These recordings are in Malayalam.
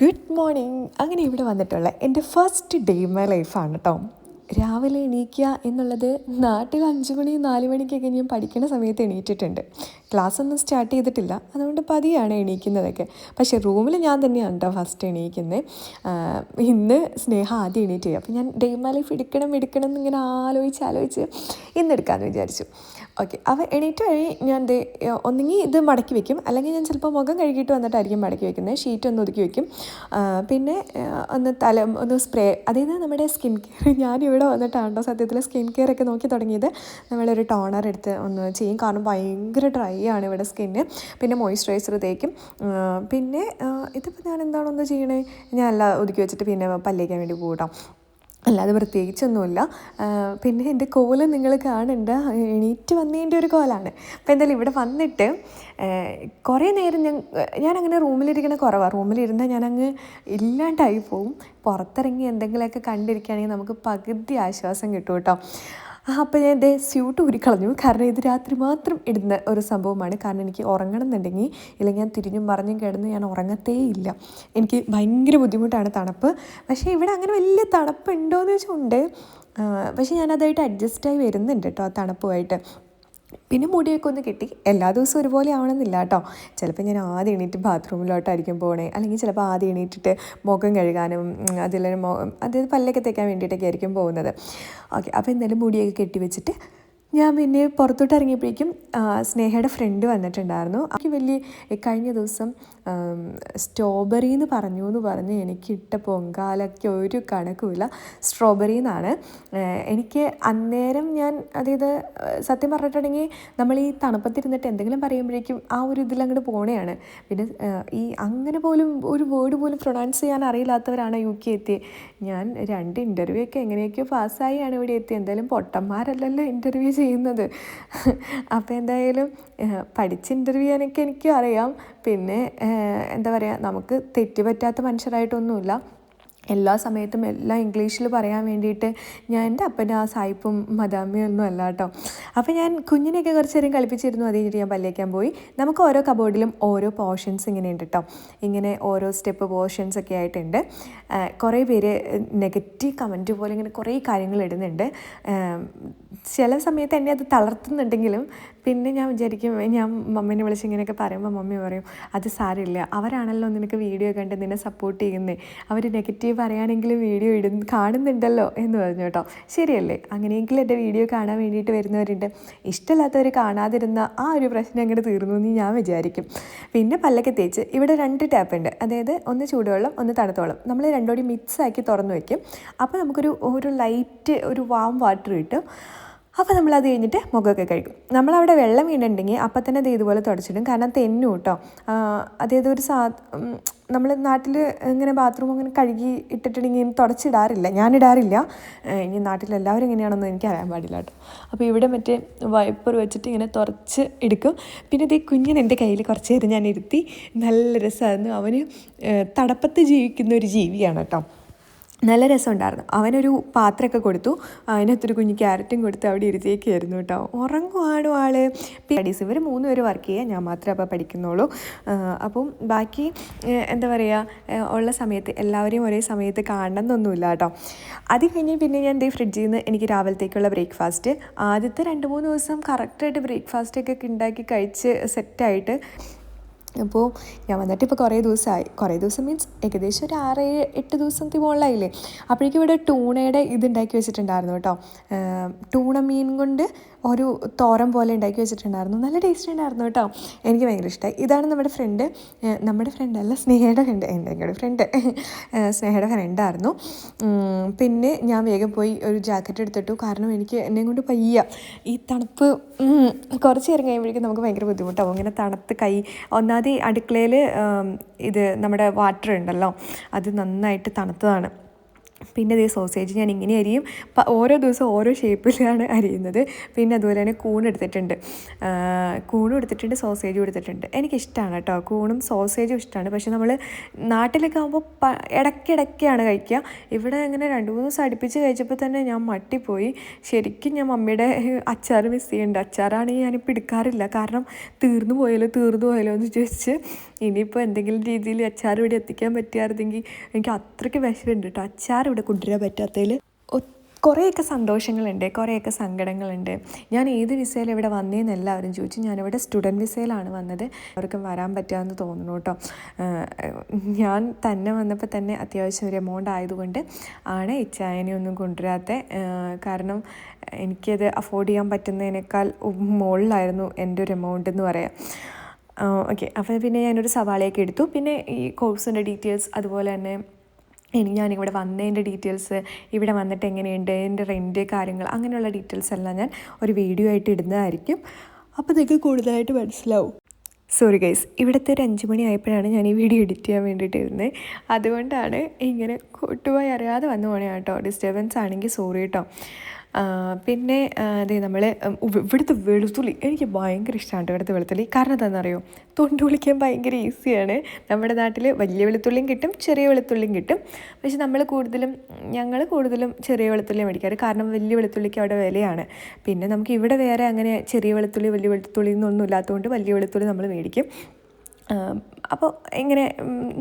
ഗുഡ് മോർണിംഗ് അങ്ങനെ ഇവിടെ വന്നിട്ടുള്ള എന്റെ ഫസ്റ്റ് ഡേ മൈ ലൈഫാണ് കേട്ടോ രാവിലെ എണീക്കുക എന്നുള്ളത് നാട്ടിൽ അഞ്ച് മണി നാല് മണിക്കൊക്കെ ഞാൻ പഠിക്കുന്ന സമയത്ത് എണീറ്റിട്ടുണ്ട്. ക്ലാസ് ഒന്നും സ്റ്റാർട്ട് ചെയ്തിട്ടില്ല. അതുകൊണ്ട് പതിയാണ് എണീക്കുന്നതൊക്കെ. പക്ഷേ റൂമിൽ ഞാൻ തന്നെയാണ് കേട്ടോ ഫസ്റ്റ് എണീക്കുന്നത് ഇന്ന് സ്നേഹ ആദ്യം എണീറ്റ്. ചെയ്യും അപ്പോൾ ഞാൻ ഡേ മൈ ലൈഫ് എടുക്കണം എടുക്കണം എന്നിങ്ങനെ ആലോചിച്ച് ആലോചിച്ച് ഇന്ന് എടുക്കാമെന്ന് വിചാരിച്ചു. ഓക്കെ. അവ എണീറ്റ് വഴി ഞാൻ ദേ ഒന്നെങ്കിൽ ഇത് മടക്കി വെക്കും. അല്ലെങ്കിൽ ഞാൻ ചിലപ്പോൾ മുഖം കഴുകിയിട്ട് വന്നിട്ടായിരിക്കും മടക്കി വെക്കുന്നത്. ഷീറ്റ് ഒന്ന് ഒതുക്കി വെക്കും. പിന്നെ ഒന്ന് തല ഒന്ന് സ്പ്രേ അതായത് നമ്മുടെ സ്കിൻ കെയർ ഞാനിവിടെ വന്നിട്ടാണ് കേട്ടോ സത്യത്തിൽ സ്കിൻ കെയർ ഒക്കെ നോക്കി തുടങ്ങിയത്. നമ്മളൊരു ടോണർ എടുത്ത് ഒന്ന് ചെയ്യും. കാരണം ഭയങ്കര ഡ്രൈ ആണ് ഇവിടെ സ്കിന്ന്. പിന്നെ മോയ്സ്ചറൈസർ തേക്കും. പിന്നെ ഇതിപ്പോൾ ഞാൻ എന്താണോ ഒന്ന് ചെയ്യണേ? ഞാൻ എല്ലാം ഒതുക്കി വെച്ചിട്ട് പിന്നെ പല്ലേക്കാൻ വേണ്ടി പോകട്ടോ അല്ലാതെ പ്രത്യേകിച്ചൊന്നുമില്ല. പിന്നെ എന്റെ കോൽ നിങ്ങൾ കാണണ്ട. എണീറ്റ് വന്നതിന്റെ ഒരു കോലാണ്. അപ്പോൾ എന്തായാലും ഇവിടെ വന്നിട്ട് കുറേ നേരം ഞാൻ ഞാനങ്ങനെ റൂമിലിരിക്കണ കുറവാണ് റൂമിലിരുന്നാൽ ഞാനങ്ങ് ഇല്ലാണ്ടായി പോവും. പുറത്തിറങ്ങി എന്തെങ്കിലുമൊക്കെ കണ്ടിരിക്കുകയാണെങ്കിൽ നമുക്ക് പകുതി ആശ്വാസം കിട്ടും കേട്ടോ. അപ്പോൾ ഞാൻ എന്റെ സ്യൂട്ട് ഊരിക്കളഞ്ഞു കാരണം ഇത് രാത്രി മാത്രം ഇടുന്ന ഒരു സംഭവമാണ്. കാരണം എനിക്ക് ഉറങ്ങണം എന്നുണ്ടെങ്കിൽ ഇല്ലെങ്കിൽ ഞാൻ തിരിഞ്ഞും മറിഞ്ഞും കിടന്ന് ഞാൻ ഉറങ്ങത്തേ ഇല്ല. എനിക്ക് ഭയങ്കര ബുദ്ധിമുട്ടാണ് തണുപ്പ്. പക്ഷേ ഇവിടെ അങ്ങനെ വലിയ തണുപ്പ് ഉണ്ടോയെന്ന് വെച്ചാൽ ഉണ്ട്. പക്ഷേ ഞാനതായിട്ട് അഡ്ജസ്റ്റായി വരുന്നുണ്ട് കേട്ടോ ആ തണുപ്പുമായിട്ട്. പിന്നെ മുടിയൊക്കെ ഒന്ന് കെട്ടി. എല്ലാ ദിവസവും ഒരുപോലെ ആവണമെന്നില്ല കേട്ടോ. ചിലപ്പോൾ ഞാൻ ആദ്യം എണീറ്റ് ബാത്റൂമിലോട്ടായിരിക്കും പോകണേ അല്ലെങ്കിൽ ചിലപ്പോൾ ആദ്യം എണീറ്റിട്ട് മുഖം കഴുകാനും അതിലൊരു മൊ അതായത് പല്ലൊക്കെ തേക്കാൻ വേണ്ടിയിട്ടൊക്കെ ആയിരിക്കും പോകുന്നത്. ഓക്കെ അപ്പോൾ എന്തായാലും മുടിയൊക്കെ കെട്ടി വെച്ചിട്ട് ഞാൻ പിന്നെ പുറത്തോട്ട് ഇറങ്ങിയപ്പോഴേക്കും സ്നേഹയുടെ ഫ്രണ്ട് വന്നിട്ടുണ്ടായിരുന്നു. എനിക്ക് വലിയ കഴിഞ്ഞ ദിവസം സ്ട്രോബെറി എന്ന് പറഞ്ഞു എന്ന് പറഞ്ഞ് എനിക്ക് ഇട്ട പൊങ്കാലയ്ക്ക് ഒരു കണക്കുമില്ല. സ്ട്രോബെറി എന്നാണ്. എനിക്ക് അന്നേരം ഞാൻ അതായത് സത്യം പറഞ്ഞിട്ടുണ്ടെങ്കിൽ നമ്മൾ ഈ തണുപ്പത്തിരുന്നിട്ട് എന്തെങ്കിലും പറയുമ്പോഴേക്കും ആ ഒരു ഇതിൽ അങ്ങോട്ട് പോണേയാണ്. പിന്നെ ഈ അങ്ങനെ പോലും ഒരു വേർഡ് പോലും പ്രൊണൗൺസ് ചെയ്യാൻ അറിയില്ലാത്തവരാണ് യു കെ എത്തിയത് ഞാൻ രണ്ട് ഇന്റർവ്യൂ ഒക്കെ എങ്ങനെയൊക്കെയോ പാസ്സായിയാണ് ഇവിടെ എത്തിയത് എന്തായാലും പൊട്ടന്മാരല്ലല്ലോ ഇന്റർവ്യൂ ചെയ്യുന്നത്. അപ്പോൾ എന്തായാലും പഠിച്ച് ഇന്റർവ്യൂ ചെയ്യാനൊക്കെ എനിക്കും അറിയാം. പിന്നെ എന്താ പറയുക നമുക്ക് തെറ്റുപറ്റാത്ത മനുഷ്യരായിട്ടൊന്നുമില്ല. എല്ലാ സമയത്തും എല്ലാം ഇംഗ്ലീഷിൽ പറയാൻ വേണ്ടിയിട്ട് ഞാൻ എന്റെ അപ്പന്റെ ആ സായിപ്പും മദാമ്മയും ഒന്നും അല്ല കേട്ടോ. അപ്പോൾ ഞാൻ കുഞ്ഞിനെയൊക്കെ കുറച്ച് നേരം കളിപ്പിച്ചിരുന്നു അത് കഴിഞ്ഞിട്ട് ഞാൻ പല്ലേക്കാൻ പോയി. നമുക്ക് ഓരോ കബോർഡിലും ഓരോ പോർഷൻസ് ഇങ്ങനെ ഉണ്ട് കേട്ടോ. ഇങ്ങനെ ഓരോ സ്റ്റെപ്പ് പോർഷൻസ് ഒക്കെ ആയിട്ടുണ്ട്. കുറേ പേര് നെഗറ്റീവ് കമന്റ് പോലെ ഇങ്ങനെ കുറേ കാര്യങ്ങൾ ഇടുന്നുണ്ട്. ചില സമയത്ത് എന്നെ അത് തളർത്തുന്നുണ്ടെങ്കിലും പിന്നെ ഞാൻ വിചാരിക്കും ഞാൻ മമ്മീനെ വിളിച്ച് ഇങ്ങനെയൊക്കെ പറയുമ്പോൾ മമ്മി പറയും അത് സാരമില്ല. അവരാണല്ലോ നിനക്ക് വീഡിയോ കണ്ട് നിന്നെ സപ്പോർട്ട് ചെയ്യുന്നത് അവർ നെഗറ്റീവ് പറയാനെങ്കിലും വീഡിയോ ഇടുന്ന കാണുന്നുണ്ടല്ലോ എന്ന് പറഞ്ഞു കേട്ടോ. ശരിയല്ലേ? അങ്ങനെയെങ്കിലും എന്റെ വീഡിയോ കാണാൻ വേണ്ടിയിട്ട് വരുന്നവരുണ്ട്. ഇഷ്ടമില്ലാത്തവർ കാണാതിരുന്ന ആ ഒരു പ്രശ്നം അങ്ങോട്ട് തീർന്നു എന്ന് ഞാൻ വിചാരിക്കും. പിന്നെ പല്ലൊക്കെ തേച്ച് ഇവിടെ രണ്ട് ടാപ്പ് ഉണ്ട്. അതായത് ഒന്ന് ചൂടുവെള്ളം ഒന്ന് തണുത്തവെള്ളം. നമ്മൾ രണ്ടോടി മിക്സ് ആക്കി തുറന്ന് വയ്ക്കും അപ്പോൾ നമുക്കൊരു ഒരു ലൈറ്റ് ഒരു വാം വാട്ടർ കിട്ടും. അപ്പോൾ നമ്മൾ അത് കഴിഞ്ഞിട്ട് മുഖമൊക്കെ കഴിക്കും നമ്മളവിടെ വെള്ളം വീണിട്ടുണ്ടെങ്കിൽ അപ്പം തന്നെ അത് ഇതുപോലെ തുടച്ചിടും. കാരണം തെന്നു കേട്ടോ അതായത് ഒരു സാ നമ്മൾ നാട്ടിൽ ഇങ്ങനെ ബാത്റൂം അങ്ങനെ കഴുകി ഇട്ടിട്ടുണ്ടെങ്കിൽ തുടച്ചിടാറില്ല. ഞാനിടാറില്ല. ഇനി നാട്ടിൽ എല്ലാവരും എങ്ങനെയാണെന്ന് എനിക്ക് അറിയാൻ പാടില്ല കേട്ടോ അപ്പോൾ ഇവിടെ മറ്റേ വൈപ്പർ വെച്ചിട്ട് ഇങ്ങനെ തുറച്ച് എടുക്കും. പിന്നെ ഇതേ കുഞ്ഞിന് എന്റെ കയ്യിൽ കുറച്ച് നേരം ഞാൻ ഇരുത്തി നല്ല രസമായിരുന്നു. അവന് തടപ്പത്ത് ജീവിക്കുന്ന ഒരു ജീവിയാണ് കേട്ടോ നല്ല രസമുണ്ടായിരുന്നു. അവനൊരു പാത്രമൊക്കെ കൊടുത്തു. അതിനകത്തൊരു കുഞ്ഞ് ക്യാരറ്റും കൊടുത്ത് അവിടെ ഇരുത്തിയേക്കായിരുന്നു കേട്ടോ. ഉറങ്ങുവാണോ ആൾ. സ്റ്റഡീസ് ഇവർ മൂന്ന് പേര് വർക്ക് ചെയ്യുക ഞാൻ മാത്രമേ അപ്പോൾ പഠിക്കുന്നുള്ളൂ. അപ്പം ബാക്കി എന്താ പറയുക ഉള്ള സമയത്ത് എല്ലാവരെയും ഒരേ സമയത്ത് കാണണമെന്നൊന്നുമില്ല കേട്ടോ. അത് കഴിഞ്ഞ് പിന്നെ ഞാൻ ദേ ഫ്രിഡ്ജിൽ നിന്ന് എനിക്ക് രാവിലത്തേക്കുള്ള ബ്രേക്ക്ഫാസ്റ്റ് ആദ്യത്തെ രണ്ട് മൂന്ന് ദിവസം കറക്റ്റായിട്ട് ബ്രേക്ക്ഫാസ്റ്റൊക്കെ ഉണ്ടാക്കി കഴിച്ച് സെറ്റായിട്ട് അപ്പോൾ ഞാൻ വന്നിട്ട് ഇപ്പോൾ കുറേ ദിവസമായി. കുറേ ദിവസം മീൻസ് ഏകദേശം ഒരു ആറ് ഏഴ് എട്ട് ദിവസത്തിൽ മുകളിലായില്ലേ? അപ്പോഴേക്കും ഇവിടെ ടൂണയുടെ ഇത് ഉണ്ടാക്കി വെച്ചിട്ടുണ്ടായിരുന്നു കേട്ടോ. ടൂണ മീൻ കൊണ്ട് ഒരു തോരൻ പോലെ ഉണ്ടാക്കി വെച്ചിട്ടുണ്ടായിരുന്നു. നല്ല ടേസ്റ്റ് ഉണ്ടായിരുന്നു കേട്ടോ. എനിക്ക് ഭയങ്കര ഇഷ്ടമായി ഇതാണ് നമ്മുടെ ഫ്രണ്ട് നമ്മുടെ ഫ്രണ്ട് അല്ല സ്നേഹയുടെ ഫ്രണ്ട് എന്റെ എന്റെ ഫ്രണ്ട് സ്നേഹയുടെ ഫ്രണ്ടായിരുന്നു പിന്നെ ഞാൻ വേഗം പോയി ഒരു ജാക്കറ്റ് എടുത്തിട്ടു. കാരണം എനിക്ക് എന്നെ കൊണ്ട് പയ്യ. ഈ തണുപ്പ് കുറച്ച് നേരം കഴിയുമ്പോഴേക്കും നമുക്ക് ഭയങ്കര ബുദ്ധിമുട്ടാവും. ഇങ്ങനെ തണുത്ത് കൈ ഒന്നാമത് അടുക്കളയിൽ ഇത് നമ്മുടെ വാട്ടർ ഉണ്ടല്ലോ. അത് നന്നായിട്ട് തണുത്തതാണ്. പിന്നെ ഈ സോസേജ് ഞാൻ ഇങ്ങനെ അരിയും. ഓരോ ദിവസം ഓരോ ഷേപ്പിലാണ് അരിയുന്നത്. പിന്നെ അതുപോലെ തന്നെ കൂൺ എടുത്തിട്ടുണ്ട്. കൂണും എടുത്തിട്ടുണ്ട് സോസേജും എടുത്തിട്ടുണ്ട്. എനിക്കിഷ്ടമാണ് കേട്ടോ. കൂണും സോസേജും ഇഷ്ടമാണ് പക്ഷെ നമ്മൾ നാട്ടിലൊക്കെ ആകുമ്പോൾ ഇടയ്ക്കിടയ്ക്കാണ് കഴിക്കുക ഇവിടെ അങ്ങനെ രണ്ട് മൂന്ന് ദിവസം അടുപ്പിച്ച് കഴിച്ചപ്പോൾ തന്നെ ഞാൻ മട്ടിപ്പോയി. ശരിക്കും ഞാൻ മമ്മിയുടെ അച്ചാർ മിസ് ചെയ്യുന്നുണ്ട് അച്ചാറാണെങ്കിൽ ഞാനിപ്പോൾ എടുക്കാറില്ല. കാരണം തീർന്നു പോയാലോ തീർന്നു പോയാലോ എന്ന് ചോദിച്ച് ഇനിയിപ്പോൾ എന്തെങ്കിലും രീതിയിൽ അച്ചാർ ഇവിടെ എത്തിക്കാൻ പറ്റിയായിരുന്നെങ്കിൽ എനിക്ക് അത്രയ്ക്ക് വിഷമുണ്ട് കേട്ടോ. അച്ചാർ ഇവിടെ കൊണ്ടുവരാൻ പറ്റാത്തതിൽ കുറേയൊക്കെ സന്തോഷങ്ങളുണ്ട് കുറേയൊക്കെ സങ്കടങ്ങളുണ്ട്. ഞാൻ ഏത് വിസയിൽ ഇവിടെ വന്നേന്ന് എല്ലാവരും ചോദിച്ചു. ഞാനിവിടെ സ്റ്റുഡന്റ് വിസയിലാണ് വന്നത്. അവർക്കും വരാൻ പറ്റാമെന്ന് തോന്നുന്നു കേട്ടോ. ഞാൻ തന്നെ വന്നപ്പോൾ തന്നെ അത്യാവശ്യം ഒരു എമൗണ്ട് ആയതുകൊണ്ട് ആണ് ഇച്ചായനെ ഒന്നും കൊണ്ടുവരാത്ത. കാരണം എനിക്കത് അഫോർഡ് ചെയ്യാൻ പറ്റുന്നതിനേക്കാൾ മുകളിലായിരുന്നു എന്റെ ഒരു എമൗണ്ട് എന്ന് പറയാം. ഓക്കെ. അപ്പോൾ പിന്നെ ഞാനൊരു സവാളയൊക്കെ എടുത്തു. പിന്നെ ഈ കോഴ്സിന്റെ ഡീറ്റെയിൽസ് അതുപോലെ തന്നെ ഇനി ഞാനിവിടെ വന്നതിന്റെ ഡീറ്റെയിൽസ് ഇവിടെ വന്നിട്ട് എങ്ങനെയുണ്ട് എന്റെ റെന്റ് കാര്യങ്ങൾ അങ്ങനെയുള്ള ഡീറ്റെയിൽസ് എല്ലാം ഞാൻ ഒരു വീഡിയോ ആയിട്ട് ഇടുന്നതായിരിക്കും. അപ്പോൾ നിങ്ങൾക്ക് കൂടുതലായിട്ട് മനസ്സിലാവും. സോറി ഗൈസ് ഇവിടുത്തെ ഒരു അഞ്ച് മണി ആയപ്പോഴാണ് ഞാൻ ഈ വീഡിയോ എഡിറ്റ് ചെയ്യാൻ വേണ്ടിയിട്ട് ഇരുന്നത് അതുകൊണ്ടാണ് ഇങ്ങനെ കൂട്ടുപോയി അറിയാതെ വന്നു പോണേ കേട്ടോ. ഡിസ്റ്റർബൻസ് ആണെങ്കിൽ സോറി കേട്ടോ. പിന്നെ അതേ നമ്മൾ ഇവിടുത്തെ വെളുത്തുള്ളി എനിക്ക് ഭയങ്കര ഇഷ്ടമാണ് ഇവിടുത്തെ വെളുത്തുള്ളി. കാരണം എന്താണെന്നറിയോ തൊണ്ട് വിളിക്കാൻ ഭയങ്കര ഈസിയാണ്. നമ്മുടെ നാട്ടിൽ വലിയ വെളുത്തുള്ളിയും കിട്ടും ചെറിയ വെളുത്തുള്ളിയും കിട്ടും. പക്ഷെ നമ്മൾ കൂടുതലും ഞങ്ങൾ കൂടുതലും ചെറിയ വെളുത്തുള്ളി മേടിക്കാറ്. കാരണം വലിയ വെളുത്തുള്ളിക്ക് അവിടെ വിലയാണ്. പിന്നെ നമുക്ക് ഇവിടെ വേറെ അങ്ങനെ ചെറിയ വെളുത്തുള്ളി വലിയ വെളുത്തുള്ളി എന്നൊന്നും ഇല്ലാത്തതുകൊണ്ട് വലിയ വെളുത്തുള്ളി നമ്മൾ മേടിക്കും. അപ്പോൾ ഇങ്ങനെ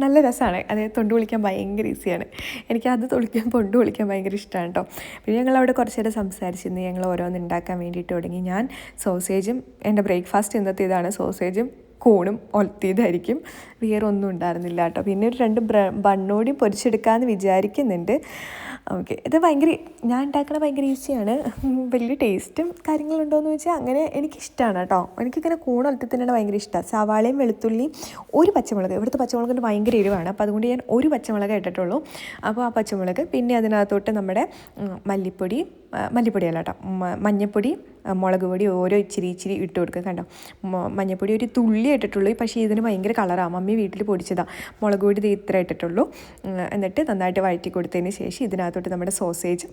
നല്ല രസമാണ് അതായത് തൊണ്ട് വിളിക്കാൻ ഭയങ്കര ഈസിയാണ്. എനിക്ക് അത് തൊളിക്കാൻ തൊണ്ട് വിളിക്കാൻ ഭയങ്കര ഇഷ്ടമാണ് കേട്ടോ പിന്നെ ഞങ്ങൾ അവിടെ കുറച്ച് നേരം സംസാരിച്ചിരുന്നു. ഞങ്ങൾ ഓരോന്ന് ഉണ്ടാക്കാൻ വേണ്ടിയിട്ട് തുടങ്ങി. ഞാൻ സോസേജും എന്റെ ബ്രേക്ക്ഫാസ്റ്റ് ഇന്നത്തെ ഇതാണ് സോസേജും കൂണും ഒലത്തിയതായിരിക്കും. വേറെ ഒന്നും ഉണ്ടായിരുന്നില്ല കേട്ടോ. പിന്നെ ഒരു രണ്ട് ബണ്ണോടി പൊരിച്ചെടുക്കാമെന്ന് വിചാരിക്കുന്നുണ്ട്. ഓക്കെ ഇത് ഭയങ്കര ഞാൻ ഉണ്ടാക്കണ ഭയങ്കര ഈസിയാണ്. വലിയ ടേസ്റ്റും കാര്യങ്ങളുണ്ടോയെന്ന് വെച്ചാൽ അങ്ങനെ എനിക്കിഷ്ടമാണ് കേട്ടോ. എനിക്കിങ്ങനെ കൂണൊലത്തി തന്നെയാണ് ഭയങ്കര ഇഷ്ടമാണ് സവാളയും വെളുത്തുള്ളിയും ഒരു പച്ചമുളക് ഇവിടുത്തെ പച്ചമുളകിന്റെ ഭയങ്കര എരിവാണ്. അപ്പോൾ അതുകൊണ്ട് ഞാൻ ഒരു പച്ചമുളക് ഇട്ടിട്ടുള്ളൂ. അപ്പോൾ ആ പച്ചമുളക് പിന്നെ അതിനകത്തോട്ട് നമ്മുടെ മല്ലിപ്പൊടി മല്ലിപ്പൊടിയല്ല കേട്ടോ. മഞ്ഞൾപ്പൊടി മുളക് പൊടി ഓരോ ഇച്ചിരി ഇച്ചിരി ഇട്ട് കൊടുക്കുക കണ്ടോ. മഞ്ഞൾപ്പൊടി ഒരു തുള്ളി ഇട്ടിട്ടുള്ളൂ. പക്ഷേ ഇതിന് ഭയങ്കര കളറാണ് മമ്മി വീട്ടിൽ പൊടിച്ചതാണ് മുളക് പൊടി ഇത്ര ഇട്ടിട്ടുള്ളൂ. എന്നിട്ട് നന്നായിട്ട് വഴറ്റി കൊടുത്തതിന് ശേഷം ഇതിനകത്തോട്ട് നമ്മുടെ സോസേജ്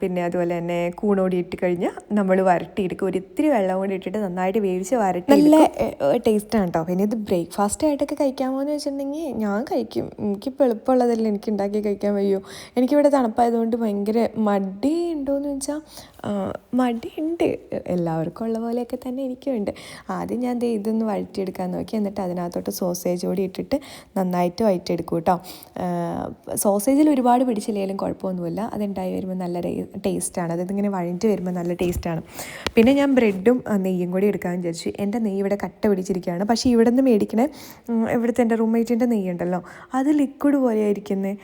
പിന്നെ അതുപോലെ തന്നെ കൂണോടി ഇട്ട് കഴിഞ്ഞാൽ നമ്മൾ വരട്ടിയെടുക്കും ഒരു ഇത്തിരി വെള്ളം കൂടി ഇട്ടിട്ട് നന്നായിട്ട് വേവിച്ച് വരട്ടി നല്ല ടേസ്റ്റാണ് കേട്ടോ. പിന്നെ ഇത് ബ്രേക്ക്ഫാസ്റ്റ് ആയിട്ടൊക്കെ കഴിക്കാമോ എന്ന് വെച്ചിട്ടുണ്ടെങ്കിൽ ഞാൻ കഴിക്കും. എനിക്കിപ്പോൾ എളുപ്പമുള്ളതല്ലേ എനിക്ക് ഉണ്ടാക്കി കഴിക്കാൻ വയ്യോ. എനിക്കിവിടെ തണുപ്പായതുകൊണ്ട് ഭയങ്കര മടി ഉണ്ടോയെന്ന് വെച്ചാൽ മടിയുണ്ട്. എല്ലാവർക്കും ഉള്ള പോലെയൊക്കെ തന്നെ എനിക്കും ഉണ്ട്. ആദ്യം ഞാൻ ദേ ഇതൊന്ന് വഴറ്റിയെടുക്കാൻ നോക്കി. എന്നിട്ട് അതിനകത്തോട്ട് സോസേജ് കൂടി ഇട്ടിട്ട് നന്നായിട്ട് വഴറ്റിയെടുക്കും കേട്ടോ സോസേജിൽ ഒരുപാട് പിടിച്ചില്ലെങ്കിലും കുഴപ്പമൊന്നുമില്ല. അതുണ്ടായി വരുമ്പോൾ നല്ല ടേസ്റ്റാണ്. അതായത് ഇങ്ങനെ വഴഞ്ഞിട്ട് വരുമ്പോൾ നല്ല ടേസ്റ്റാണ്. പിന്നെ ഞാൻ ബ്രെഡും നെയ്യും കൂടി എടുക്കാൻ വിചാരിച്ചു. എന്റെ നെയ്യ് ഇവിടെ കട്ട പിടിച്ചിരിക്കുകയാണ്. പക്ഷേ ഇവിടെ നിന്ന് മേടിക്കണേ ഇവിടുത്തെ എന്റെ റൂംമേറ്റിന്റെ നെയ്യ് ഉണ്ടല്ലോ അത് ലിക്വിഡ് പോലെ ആയിരിക്കുന്നത്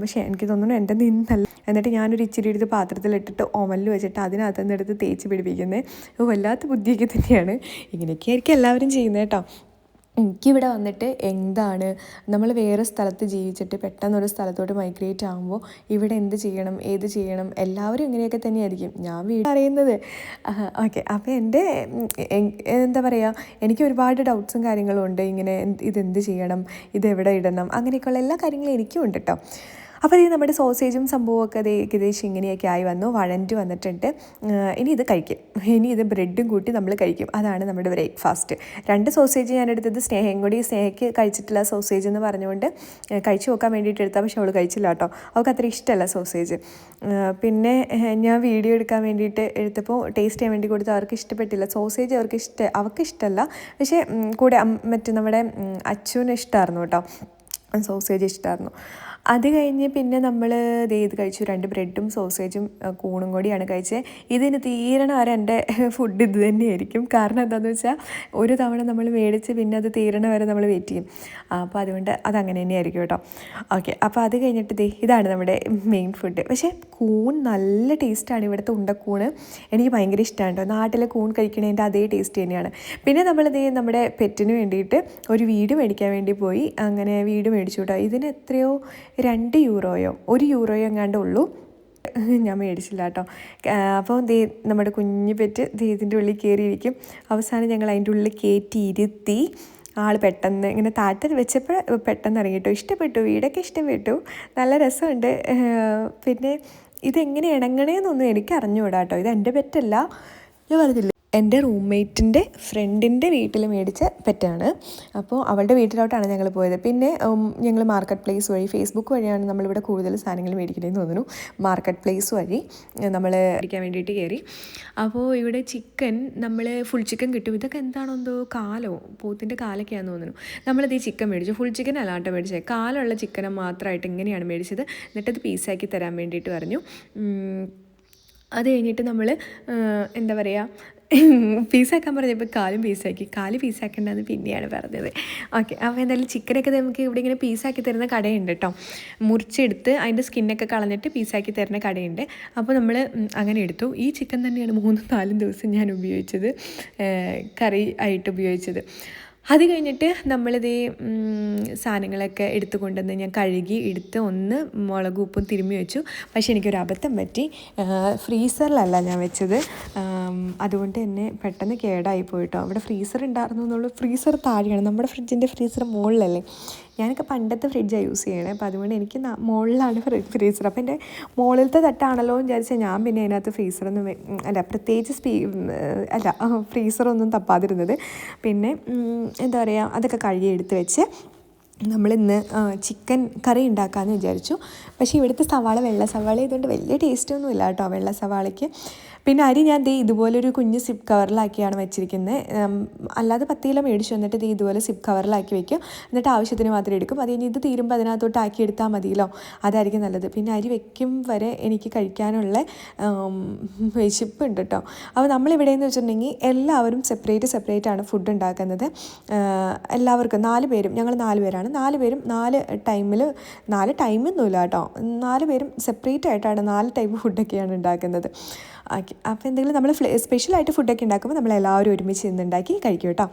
പക്ഷേ എനിക്ക് തോന്നുന്നു എന്റെ നിന്നല്ല എന്നിട്ട് ഞാനൊരു ഇച്ചിരി എടുത്ത് പാത്രത്തിലിട്ടിട്ട് ഒമലിൽ വെച്ചിട്ട് അതിനകത്ത് നിന്ന് എടുത്ത് തേച്ച് പിടിപ്പിക്കുന്നത് വല്ലാത്ത ബുദ്ധിയൊക്കെ തന്നെയാണ്. ഇങ്ങനെയൊക്കെ ആയിരിക്കും എല്ലാവരും ചെയ്യുന്നത് കേട്ടോ. എനിക്കിവിടെ വന്നിട്ട് എന്താണ്? നമ്മൾ വേറെ സ്ഥലത്ത് ജീവിച്ചിട്ട് പെട്ടെന്നൊരു സ്ഥലത്തോട്ട് മൈഗ്രേറ്റ് ആകുമ്പോൾ ഇവിടെ എന്ത് ചെയ്യണം? ഏത് ചെയ്യണം? എല്ലാവരും ഇങ്ങനെയൊക്കെ തന്നെയായിരിക്കും. ഞാൻ വീട് അറിയുന്നത് ഓക്കെ അപ്പോൾ എന്റെ എന്താ പറയുക എനിക്ക് ഒരുപാട് ഡൗട്ട്സും കാര്യങ്ങളും ഉണ്ട്. ഇങ്ങനെ ഇതെന്ത് ചെയ്യണം? ഇതെവിടെ ഇടണം? അങ്ങനെയൊക്കെയുള്ള എല്ലാ കാര്യങ്ങളും എനിക്കും ഉണ്ട് കേട്ടോ. അപ്പോൾ ഇത് നമ്മുടെ സോസേജും സംഭവമൊക്കെ അത് ഏകദേശം ഇങ്ങനെയൊക്കെ ആയി വന്നു. വഴന്റ് വന്നിട്ടുണ്ട്. ഇനി ഇത് കഴിക്കും. ഇനി ഇത് ബ്രെഡും കൂട്ടി നമ്മൾ കഴിക്കും. അതാണ് നമ്മുടെ ബ്രേക്ക്ഫാസ്റ്റ്. രണ്ട് സോസേജ് ഞാൻ എടുത്തത് സ്നേഹം കൂടി സ്നേഹയ്ക്ക് കഴിച്ചിട്ടില്ല സോസേജ് എന്ന് പറഞ്ഞുകൊണ്ട് കഴിച്ചു നോക്കാൻ വേണ്ടിയിട്ട് എടുത്താൽ പക്ഷെ അവൾ കഴിച്ചില്ല കേട്ടോ. അവൾക്ക് അത്ര ഇഷ്ടമല്ല സോസേജ്. പിന്നെ ഞാൻ വീഡിയോ എടുക്കാൻ വേണ്ടിയിട്ട് എടുത്തപ്പോൾ ടേസ്റ്റ് ചെയ്യാൻ വേണ്ടി കൊടുത്ത് അവർക്ക് ഇഷ്ടപ്പെട്ടില്ല. സോസേജ് അവർക്ക് ഇഷ്ടം അവർക്ക് ഇഷ്ടമല്ല. പക്ഷേ കൂടെ മറ്റേ നമ്മുടെ അച്ചുവിന് ഇഷ്ടമായിരുന്നു കേട്ടോ. സോസേജ് ഇഷ്ടമായിരുന്നു അത് കഴിഞ്ഞ് പിന്നെ നമ്മൾ ഇത് കഴിച്ചു. രണ്ട് ബ്രെഡും സോസേജും കൂണും കൂടിയാണ് കഴിച്ചത് ഇതിന് തീരണ വരെ എന്റെ ഫുഡ് ഇത് തന്നെയായിരിക്കും. കാരണം എന്താണെന്ന് വെച്ചാൽ ഒരു തവണ നമ്മൾ മേടിച്ച് പിന്നെ അത് തീരണ വരെ നമ്മൾ വെയിറ്റ് ചെയ്യും. അപ്പോൾ അതുകൊണ്ട് അതങ്ങനെ തന്നെയായിരിക്കും കേട്ടോ. ഓക്കെ അപ്പോൾ അത് കഴിഞ്ഞിട്ട് ദേ ഇതാണ് നമ്മുടെ മെയിൻ ഫുഡ് പക്ഷേ കൂൺ നല്ല ടേസ്റ്റാണ് ഇവിടുത്തെ ഉണ്ടക്കൂണ്. എനിക്ക് ഭയങ്കര ഇഷ്ടമാണ് കേട്ടോ. നാട്ടിലെ കൂൺ കഴിക്കണതിന്റെ അതേ ടേസ്റ്റ് തന്നെയാണ്. പിന്നെ നമ്മളിത് നമ്മുടെ പെറ്റിന് വേണ്ടിയിട്ട് ഒരു വീട് മേടിക്കാൻ വേണ്ടി പോയി. അങ്ങനെ വീട് മേടിച്ചു കേട്ടോ. ഇതിന് എത്രയോ രണ്ട് യൂറോയോ ഒരു യൂറോയോ എങ്ങാണ്ട് ഉള്ളൂ. ഞാൻ മേടിച്ചില്ല കേട്ടോ. അപ്പോൾ ദേ നമ്മുടെ കുഞ്ഞു പെറ്റ് ദേ ഇതിന്റെ ഉള്ളിൽ കയറിയിരിക്കും. അവസാനം ഞങ്ങൾ അതിന്റെ ഉള്ളിൽ കയറ്റി ഇരുത്തി ആൾ പെട്ടെന്ന് ഇങ്ങനെ താഴത്ത് വെച്ചപ്പോൾ പെട്ടെന്ന് ഇറങ്ങിയിട്ടു ഇഷ്ടപ്പെട്ടു വീടൊക്കെ ഇഷ്ടപ്പെട്ടു. നല്ല രസമുണ്ട്. പിന്നെ ഇതെങ്ങനെ ഇണങ്ങണേന്നൊന്നും എനിക്ക് അറിഞ്ഞുകൂടാ കേട്ടോ. ഇത് എന്റെ പെറ്റല്ല. ഞാൻ പറഞ്ഞില്ലേ? എന്റെ റൂംമേറ്റിന്റെ ഫ്രണ്ടിന്റെ വീട്ടിൽ മേടിച്ച പെറ്റാണ് അപ്പോൾ അവളുടെ വീട്ടിലോട്ടാണ് ഞങ്ങൾ പോയത്. പിന്നെ ഞങ്ങൾ മാർക്കറ്റ് പ്ലേസ് വഴി ഫേസ്ബുക്ക് വഴിയാണ് നമ്മളിവിടെ കൂടുതൽ സാധനങ്ങൾ മേടിക്കണമെന്ന് തോന്നുന്നു. മാർക്കറ്റ് പ്ലേസ് വഴി നമ്മൾ മേടിക്കാൻ വേണ്ടിയിട്ട് കയറി. അപ്പോൾ ഇവിടെ ചിക്കൻ നമ്മൾ ഫുൾ ചിക്കൻ കിട്ടും. ഇതൊക്കെ എന്താണോ എന്തോ കാലോ പോത്തിന്റെ കാലൊക്കെയാണെന്ന് തോന്നുന്നു. നമ്മളത് ഈ ചിക്കൻ മേടിച്ചു. ഫുൾ ചിക്കൻ അല്ലാണ്ട് മേടിച്ചത് കാലുള്ള ചിക്കനെ മാത്രമായിട്ട് ഇങ്ങനെയാണ് മേടിച്ചത്. എന്നിട്ടത് പീസാക്കി തരാൻ വേണ്ടിയിട്ട് പറഞ്ഞു. അത് കഴിഞ്ഞിട്ട് നമ്മൾ എന്താ പറയുക പീസാക്കാൻ പറഞ്ഞപ്പോൾ കാലും പീസാക്കി. കാൽ പീസാക്കേണ്ടതെന്ന് പിന്നെയാണ് പറഞ്ഞത്. ഓക്കെ അപ്പോൾ എന്തായാലും ചിക്കനൊക്കെ നമുക്ക് ഇവിടെ ഇങ്ങനെ പീസാക്കി തരുന്ന കടയുണ്ട് കേട്ടോ മുറിച്ചെടുത്ത് അതിന്റെ സ്കിന്നൊക്കെ കളഞ്ഞിട്ട് പീസാക്കി തരുന്ന കടയുണ്ട്. അപ്പോൾ നമ്മൾ അങ്ങനെ എടുത്തു. ഈ ചിക്കൻ തന്നെയാണ് മൂന്നും നാലും ദിവസം ഞാൻ ഉപയോഗിച്ചത് കറി ആയിട്ട് ഉപയോഗിച്ചത്. അത് കഴിഞ്ഞിട്ട് നമ്മളിത് സാധനങ്ങളൊക്കെ എടുത്തു കൊണ്ടുവന്ന് ഞാൻ കഴുകി എടുത്ത് ഒന്ന് മുളക് ഉപ്പും തിരുമ്മി വെച്ചു. പക്ഷേ എനിക്കൊരു അബദ്ധം പറ്റി. ഫ്രീസറിലല്ല ഞാൻ വെച്ചത്. അതുകൊണ്ട് തന്നെ പെട്ടെന്ന് കേടായി പോയിട്ടോ അവിടെ ഫ്രീസർ ഉണ്ടായിരുന്നു എന്നുള്ളൂ. ഫ്രീസർ താഴെയാണ്. നമ്മുടെ ഫ്രിഡ്ജിന്റെ ഫ്രീസർ മുകളിലല്ലേ. ഞാനൊക്കെ പണ്ടത്തെ ഫ്രിഡ്ജാണ് യൂസ് ചെയ്യണേ. അപ്പോൾ അതുകൊണ്ട് എനിക്ക് മുകളിലാണ് ഫ്രീസർ അപ്പോൾ എന്റെ മുകളിലത്തെ തട്ടാണല്ലോ എന്ന് വിചാരിച്ചാൽ ഞാൻ പിന്നെ അതിനകത്ത് ഫ്രീസറൊന്നും അല്ല പ്രത്യേകിച്ച് സ്പീ അല്ല ഫ്രീസറൊന്നും തപ്പാതിരുന്നത്. പിന്നെ എന്താ പറയുക അതൊക്കെ കഴുകി എടുത്ത് വെച്ച് നമ്മളിന്ന് ചിക്കൻ കറി ഉണ്ടാക്കാമെന്ന് വിചാരിച്ചു. പക്ഷേ ഇവിടുത്തെ സവാള വെള്ള സവാള ഇതുകൊണ്ട് വലിയ ടേസ്റ്റൊന്നും ഇല്ല കേട്ടോ. വെള്ള സവാളയ്ക്ക് പിന്നെ അരി ഞാൻ ദേ ഇതുപോലൊരു കുഞ്ഞ് സിപ്പ് കവറിലാക്കിയാണ് വെച്ചിരിക്കുന്നത് അല്ലാതെ പത്ത് കിലോ മേടിച്ചു വന്നിട്ട് ദേ ഇതുപോലെ സിപ്പ് കവറിലാക്കി വെക്കും. എന്നിട്ട് ആവശ്യത്തിന് മാത്രം എടുക്കും. അത് കഴിഞ്ഞ് ഇത് തീരുമ്പോൾ അതിനകത്തോട്ട് ആക്കി എടുത്താൽ മതിയല്ലോ. അതായിരിക്കും നല്ലത്. പിന്നെ അരി വെക്കും വരെ എനിക്ക് കഴിക്കാനുള്ള വിശപ്പുണ്ട് കേട്ടോ അപ്പോൾ നമ്മളിവിടെ എന്ന് വെച്ചിട്ടുണ്ടെങ്കിൽ എല്ലാവരും സെപ്പറേറ്റ് സെപ്പറേറ്റ് ആണ് ഫുഡ് ഉണ്ടാക്കുന്നത്. എല്ലാവർക്കും നാല് പേരും ഞങ്ങൾ നാല് പേരാണ്. നാല് പേരും നാല് ടൈമിൽ നാല് ടൈമൊന്നുമില്ല കേട്ടോ നാല് പേരും സെപ്പറേറ്റ് ആയിട്ടാണ് നാല് ടൈപ്പ് ഫുഡൊക്കെയാണ് ഉണ്ടാക്കുന്നത്. ഓക്കെ അപ്പോൾ എന്തെങ്കിലും നമ്മൾ സ്പെഷ്യലായിട്ട് ഫുഡൊക്കെ ഉണ്ടാക്കുമ്പോൾ നമ്മൾ എല്ലാവരും ഒരുമിച്ച് നിന്നുണ്ടാക്കി കഴിക്കും കേട്ടോ.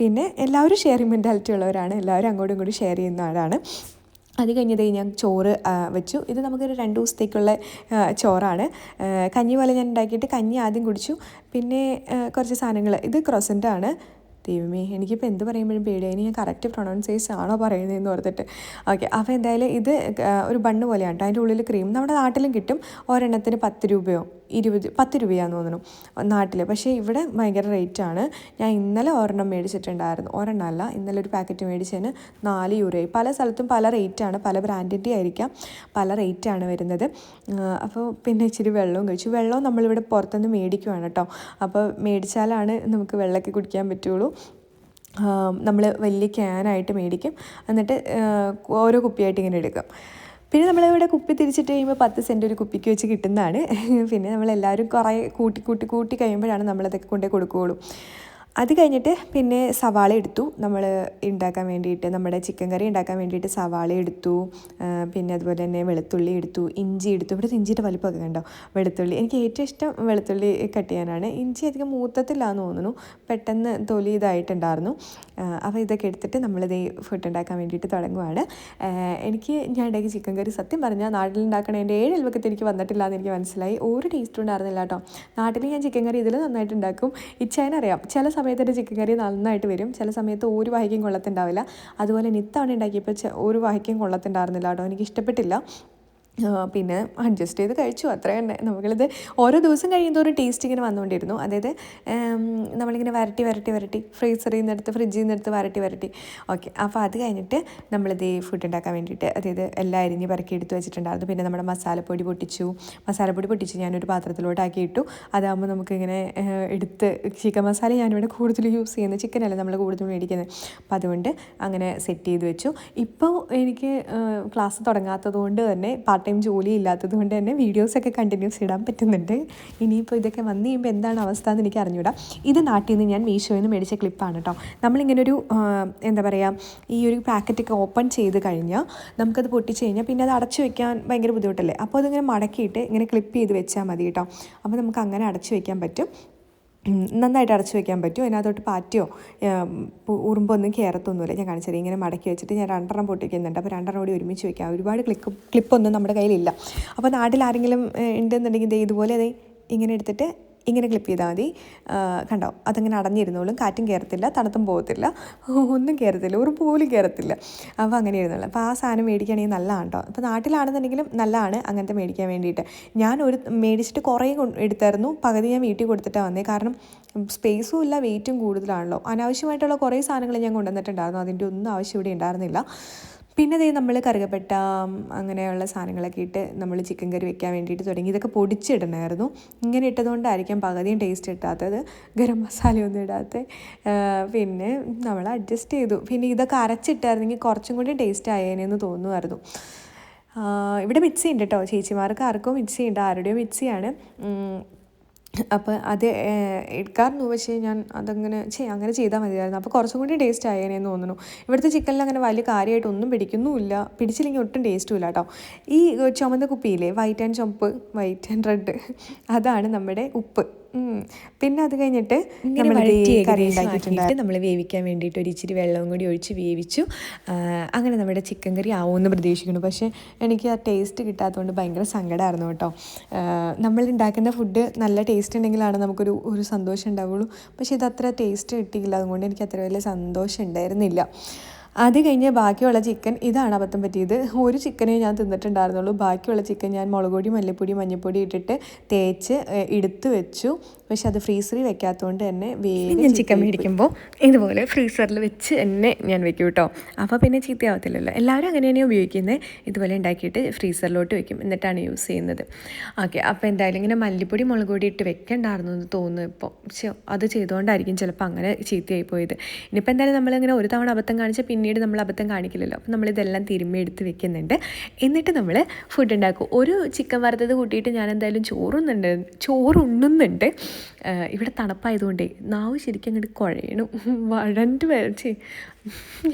പിന്നെ എല്ലാവരും ഷെയറിങ് മെന്റാലിറ്റി ഉള്ളവരാണ്. എല്ലാവരും അങ്ങോട്ടും ഇങ്ങോട്ടും ഷെയർ ചെയ്യുന്ന ആളാണ്. അത് കഴിഞ്ഞത് ഞാൻ ചോറ് വെച്ചു. ഇത് നമുക്കൊരു രണ്ട് ദിവസത്തേക്കുള്ള ചോറാണ്. കഞ്ഞി പോലെ ഞാൻ ഉണ്ടാക്കിയിട്ട് കഞ്ഞി ആദ്യം കുടിച്ചു. പിന്നെ കുറച്ച് സാധനങ്ങൾ ഇത് ക്രൊസന്റാണ് ദൈവമേ എനിക്കിപ്പോൾ എന്ത് പറയുമ്പോഴും പേടിയായി. ഞാൻ കറക്റ്റ് പ്രൊണൗൺസേഷൻ ആണോ പറയുന്നതെന്ന് ഓർത്തിട്ട്. ഓക്കെ അപ്പോൾ എന്തായാലും ഇത് ഒരു ബണ്ണ് പോലെയാണ് അതിന്റെ ഉള്ളിൽ ക്രീം നമ്മുടെ നാട്ടിലും കിട്ടും. ഒരെണ്ണത്തിന് പത്ത് രൂപയോ? ഇരുപത് പത്ത് രൂപയാന്ന് തോന്നുന്നു നാട്ടിൽ പക്ഷേ ഇവിടെ ഭയങ്കര റേറ്റാണ്. ഞാൻ ഇന്നലെ ഒരെണ്ണം മേടിച്ചിട്ടുണ്ടായിരുന്നു. ഒരെണ്ണം അല്ല ഇന്നലെ ഒരു പാക്കറ്റ് മേടിച്ചതിന് നാല് യൂറോയായി. പല സ്ഥലത്തും പല റേറ്റാണ് പല ബ്രാൻഡിന്റെ ആയിരിക്കാം പല റേറ്റാണ് വരുന്നത്. അപ്പോൾ പിന്നെ ഇച്ചിരി വെള്ളവും കഴിച്ചു. വെള്ളവും നമ്മളിവിടെ പുറത്തുനിന്ന് മേടിക്കുവാണ് കേട്ടോ. അപ്പോൾ മേടിച്ചാലാണ് നമുക്ക് വെള്ളമൊക്കെ കുടിക്കാൻ പറ്റുള്ളൂ. നമ്മൾ വലിയ ക്യാനായിട്ട് മേടിക്കും. എന്നിട്ട് ഓരോ കുപ്പിയായിട്ട് ഇങ്ങനെ എടുക്കും. പിന്നെ നമ്മളിവിടെ കുപ്പി തിരിച്ചിട്ട് കഴിയുമ്പോൾ പത്ത് സെന്റ് ഒരു കുപ്പിക്ക് വെച്ച് കിട്ടുന്നതാണ്. പിന്നെ നമ്മളെല്ലാവരും കുറേ കൂട്ടി കൂട്ടി കൂട്ടി കഴിയുമ്പോഴാണ് നമ്മളതൊക്കെ കൊണ്ടേ കൊടുക്കുകയുള്ളൂ. അത് കഴിഞ്ഞിട്ട് പിന്നെ സവാള എടുത്തു. നമ്മൾ ഉണ്ടാക്കാൻ വേണ്ടിയിട്ട് നമ്മുടെ ചിക്കൻ കറി ഉണ്ടാക്കാൻ വേണ്ടിയിട്ട് സവാള എടുത്തു. പിന്നെ അതുപോലെ തന്നെ വെളുത്തുള്ളി എടുത്തു. ഇഞ്ചി എടുത്തു. ഇവിടെ ഇഞ്ചിയുടെ വലിപ്പമൊക്കെ കണ്ടോ? വെളുത്തുള്ളി. എനിക്ക് ഏറ്റവും ഇഷ്ടം വെളുത്തുള്ളി കട്ട് ചെയ്യാനാണ്. ഇഞ്ചി അധികം മൂത്തത്തില്ലാന്ന് തോന്നുന്നു. പെട്ടെന്ന് തൊലി ഇതായിട്ടുണ്ടായിരുന്നു. അപ്പോൾ ഇതൊക്കെ എടുത്തിട്ട് നമ്മളിത് ഫുഡ് ഉണ്ടാക്കാൻ വേണ്ടിയിട്ട് തുടങ്ങുവാണ്. എനിക്ക് ഞാൻ ഉണ്ടാക്കിയ ചിക്കൻ കറി സത്യം പറഞ്ഞാൽ നാട്ടിലുണ്ടാക്കണതിന്റെ ഏഴ് അൽവക്കത്ത് എനിക്ക് വന്നിട്ടില്ല എന്ന് എനിക്ക് മനസ്സിലായി. ഒരു ടേസ്റ്റ് ഉണ്ടായിരുന്നില്ല കേട്ടോ. നാട്ടിൽ ഞാൻ ചിക്കൻ കറി ഇതിൽ നന്നായിട്ട് ഉണ്ടാക്കും ഇച്ചായനറിയാം. ചില സമയത്ത് എന്റെ ചിക്കൻ കറി നന്നായിട്ട് വരും. ചില സമയത്ത് ഒരു വാഹിക്കും കൊള്ളത്തുണ്ടാവില്ല. അതുപോലെ നിത്തവണ ഉണ്ടാക്കിയപ്പോൾ ഒരു വാഹിക്കും കൊള്ളത്തുണ്ടായിരുന്നില്ല കേട്ടോ. എനിക്ക് ഇഷ്ടപ്പെട്ടില്ല പിന്നെ അഡ്ജസ്റ്റ് ചെയ്ത് കഴിച്ചു. അത്ര തന്നെ നമുക്കിത് ഓരോ ദിവസം കഴിയുന്തോറും ടേസ്റ്റ് ഇങ്ങനെ വന്നുകൊണ്ടിരുന്നു. അതായത് നമ്മളിങ്ങനെ വരട്ടി വരട്ടി വരട്ടി ഫ്രീസറിൽ നിന്നെടുത്ത് ഫ്രിഡ്ജിൽ നിന്നെടുത്ത് വരട്ടി വരട്ടി. ഓക്കെ അപ്പോൾ അത് കഴിഞ്ഞിട്ട് നമ്മളിത് ഫുഡ് ഉണ്ടാക്കാൻ വേണ്ടിയിട്ട് അതായത് എല്ലാം അരിഞ്ഞ് പറക്കി എടുത്ത് വെച്ചിട്ടുണ്ടായിരുന്നു. പിന്നെ നമ്മുടെ മസാലപ്പൊടി പൊട്ടിച്ചു. മസാലപ്പൊടി പൊട്ടിച്ച് ഞാനൊരു പാത്രത്തിലോട്ടാക്കി ഇട്ടു അതാകുമ്പോൾ നമുക്കിങ്ങനെ എടുത്ത് ചിക്കൻ മസാല ഞാനിവിടെ കൂടുതൽ യൂസ് ചെയ്യുന്നത് ചിക്കനല്ല നമ്മൾ കൂടുതൽ മേടിക്കുന്നത്. അപ്പോൾ അതുകൊണ്ട് അങ്ങനെ സെറ്റ് ചെയ്ത് വെച്ചു. ഇപ്പോൾ എനിക്ക് ക്ലാസ് തുടങ്ങാത്തത് കൊണ്ട് തന്നെ പാർട്ട് ടൈം ജോലി ഇല്ലാത്തത് കൊണ്ട് തന്നെ വീഡിയോസൊക്കെ കണ്ടിന്യൂസ് ഇടാൻ പറ്റുന്നുണ്ട്. ഇനിയിപ്പോൾ ഇതൊക്കെ വന്നു കഴിയുമ്പോൾ എന്താണ് അവസ്ഥ എന്ന് എനിക്ക് അറിഞ്ഞൂടാ ഇത് നാട്ടിൽ നിന്ന് ഞാൻ മീഷോയിൽ നിന്ന് മേടിച്ച ക്ലിപ്പാണ് കേട്ടോ നമ്മളിങ്ങനെ ഒരു എന്താ പറയുക ഈ ഒരു പാക്കറ്റൊക്കെ ഓപ്പൺ ചെയ്ത് കഴിഞ്ഞാൽ നമുക്കത് പൊട്ടിച്ച് കഴിഞ്ഞാൽ പിന്നെ അത് അടച്ചു വെക്കാൻ ഭയങ്കര ബുദ്ധിമുട്ടല്ലേ? അപ്പോൾ അതിങ്ങനെ മടക്കിയിട്ട് ഇങ്ങനെ ക്ലിപ്പ് ചെയ്ത് വെച്ചാൽ മതി കേട്ടോ അപ്പോൾ നമുക്ക് അങ്ങനെ അടച്ചു വെക്കാൻ പറ്റും. നന്നായിട്ട് അടച്ചു വെക്കാൻ പറ്റും? അതിനകത്തോട്ട് പാറ്റിയോ ഉറുമ്പൊന്നും കയറത്തൊന്നുമില്ല ഞാൻ കാണിച്ചത് ഇങ്ങനെ മടക്കി വെച്ചിട്ട് ഞാൻ രണ്ടെണ്ണം പൊട്ടിക്കുന്നുണ്ട്. അപ്പോൾ രണ്ടെണ്ണം കൂടി ഒരുമിച്ച് വെക്കാം. ഒരുപാട് ക്ലിക്ക് ക്ലിപ്പൊന്നും നമ്മുടെ കയ്യിലില്ല. അപ്പോൾ നാട്ടിൽ ആരെങ്കിലും ഉണ്ടെന്നുണ്ടെങ്കിൽ ഇതുപോലെ ദേ ഇങ്ങനെ എടുത്തിട്ട് ഇങ്ങനെ ക്ലിപ്പ് ചെയ്താൽ മതി. കണ്ടോ? അതങ്ങനെ അടഞ്ഞിരുന്നോളും. കാറ്റും കയറത്തില്ല തണുത്തും പോകത്തില്ല. ഒന്നും കയറത്തില്ല ഒരു പോലും കയറത്തില്ല അപ്പോൾ അങ്ങനെ ഇരുന്നുള്ളൂ അപ്പോൾ ആ സാധനം മേടിക്കുകയാണെങ്കിൽ നല്ലതാണ് കേട്ടോ അപ്പോൾ നാട്ടിലാണെന്നുണ്ടെങ്കിലും നല്ലതാണ് അങ്ങനത്തെ മേടിക്കാൻ വേണ്ടിയിട്ട്. ഞാൻ ഒരു മേടിച്ചിട്ട് കുറേ എടുത്തായിരുന്നു. പകുതി ഞാൻ വീട്ടിൽ കൊടുത്തിട്ടാണ് വന്നേ. കാരണം സ്പേസും ഇല്ല വെയിറ്റും കൂടുതലാണല്ലോ. അനാവശ്യമായിട്ടുള്ള കുറേ സാധനങ്ങൾ ഞാൻ കൊണ്ടുവന്നിട്ടുണ്ടായിരുന്നു. അതിന്റെ ഒന്നും ആവശ്യം ഇവിടെ ഉണ്ടായിരുന്നില്ല. പിന്നെ അതേ നമ്മൾ കറുകപ്പെട്ട അങ്ങനെയുള്ള സാധനങ്ങളൊക്കെ ഇട്ട് നമ്മൾ ചിക്കൻ കറി വെക്കാൻ വേണ്ടിയിട്ട് തുടങ്ങി. ഇതൊക്കെ പൊടിച്ചിടണമായിരുന്നു ഇങ്ങനെ ഇട്ടതുകൊണ്ടായിരിക്കാം പകുതിയും ടേസ്റ്റ് ഇട്ടാത്തത് ഗരം മസാലയൊന്നും ഇടാത്ത പിന്നെ നമ്മൾ അഡ്ജസ്റ്റ് ചെയ്തു. പിന്നെ ഇതൊക്കെ അരച്ചിട്ടായിരുന്നെങ്കിൽ കുറച്ചും കൂടി ടേസ്റ്റ് ആയേനെന്ന് തോന്നുമായിരുന്നു. ഇവിടെ മിക്സി ഉണ്ട് കേട്ടോ ചേച്ചിമാർക്ക് ആർക്കും മിക്സി ഉണ്ട് ആരുടെയും മിക്സിയാണ് അപ്പോൾ അത് എടുക്കാറുണ്ട്. പക്ഷേ ഞാൻ അതങ്ങനെ ചെയ് അങ്ങനെ ചെയ്താൽ മതിയായിരുന്നു. അപ്പോൾ കുറച്ചും കൂടി ടേസ്റ്റ് ആയേനെന്ന് തോന്നുന്നു. ഇവിടുത്തെ ചിക്കനിൽ അങ്ങനെ വലിയ കാര്യമായിട്ട് ഒന്നും പിടിക്കുന്നുമില്ല. പിടിച്ചില്ലെങ്കിൽ ഒട്ടും ടേസ്റ്റും ഇല്ല കേട്ടോ ഈ ചുമന്ന കുപ്പിയിലെ വൈറ്റ് ആൻഡ് ചുമപ്പ് വൈറ്റ് ആൻഡ് റെഡ് അതാണ് നമ്മുടെ ഉപ്പ്. പിന്നെ അത് കഴിഞ്ഞിട്ട് നമ്മൾ കറി ഉണ്ടാക്കിയിട്ടുണ്ട്. നമ്മൾ വേവിക്കാൻ വേണ്ടിയിട്ട് ഒരു ഇച്ചിരി വെള്ളവും കൂടി ഒഴിച്ച് വേവിച്ചു. അങ്ങനെ നമ്മുടെ ചിക്കൻ കറി ആവുമെന്ന് പ്രതീക്ഷിക്കുന്നു. പക്ഷേ എനിക്ക് ആ ടേസ്റ്റ് കിട്ടാത്തതുകൊണ്ട് ഭയങ്കര സങ്കടമായിരുന്നു കേട്ടോ. നമ്മൾ ഉണ്ടാക്കുന്ന ഫുഡ് നല്ല ടേസ്റ്റ് ഉണ്ടെങ്കിലാണ് നമുക്കൊരു ഒരു സന്തോഷം ഉണ്ടാവുള്ളൂ. പക്ഷേ ഇത് അത്ര ടേസ്റ്റ് കിട്ടിയില്ല. അതുകൊണ്ട് എനിക്ക് അത്ര വലിയ സന്തോഷം ഉണ്ടായിരുന്നില്ല. അത് കഴിഞ്ഞ് ബാക്കിയുള്ള ചിക്കൻ ഇതാണ് അബദ്ധം പറ്റിയത്. ഒരു ചിക്കനേ ഞാൻ തിന്നിട്ടുണ്ടായിരുന്നുള്ളൂ. ബാക്കിയുള്ള ചിക്കൻ ഞാൻ മുളക് പൊടി മല്ലിപ്പൊടി മഞ്ഞൾപ്പൊടി ഇട്ടിട്ട് തേച്ച് എടുത്തു വെച്ചു. പക്ഷെ അത് ഫ്രീസറിൽ വെക്കാത്തതുകൊണ്ട് തന്നെ വേഗം ഞാൻ ചിക്കൻ മേടിക്കുമ്പോൾ ഇതുപോലെ ഫ്രീസറിൽ വെച്ച് തന്നെ ഞാൻ വെക്കും കേട്ടോ. അപ്പോൾ പിന്നെ ചീത്തയാവത്തില്ലല്ലോ. എല്ലാവരും അങ്ങനെ തന്നെയാണ് ഉപയോഗിക്കുന്നത് ഇതുപോലെ ഉണ്ടാക്കിയിട്ട് ഫ്രീസറിലോട്ട് വെക്കും. എന്നിട്ടാണ് യൂസ് ചെയ്യുന്നത്. ഓക്കെ അപ്പോൾ എന്തായാലും ഇങ്ങനെ മല്ലിപ്പൊടി മുളക് പൊടി ഇട്ട് വെക്കണ്ടായിരുന്നു എന്ന് തോന്നുന്നു ഇപ്പോൾ പക്ഷേ അത് ചെയ്തുകൊണ്ടായിരിക്കും ചിലപ്പോൾ അങ്ങനെ ചീത്തയായി പോയത്. ഇനിയിപ്പോൾ എന്തായാലും നമ്മളിങ്ങനെ ഒരു തവണ അബദ്ധം കാണിച്ചാൽ പിന്നീട് നമ്മൾ അബദ്ധം കാണിക്കില്ലല്ലോ. അപ്പോൾ നമ്മളിതെല്ലാം തിരുമ്മി എടുത്ത് വെക്കുന്നുണ്ട്. എന്നിട്ട് നമ്മൾ ഫുഡ് ഉണ്ടാക്കും ഒരു ചിക്കൻ വറുത്തത് കൂട്ടിയിട്ട് ഞാൻ എന്തായാലും ചോറുന്നുണ്ട്. ചോറുണ്ണുന്നുണ്ട്. ഇവിടെ തണുപ്പായതുകൊണ്ടേ നാവ് ശരിക്കും അങ്ങോട്ട് കുഴയണം. വഴണ്ട് വരച്ച്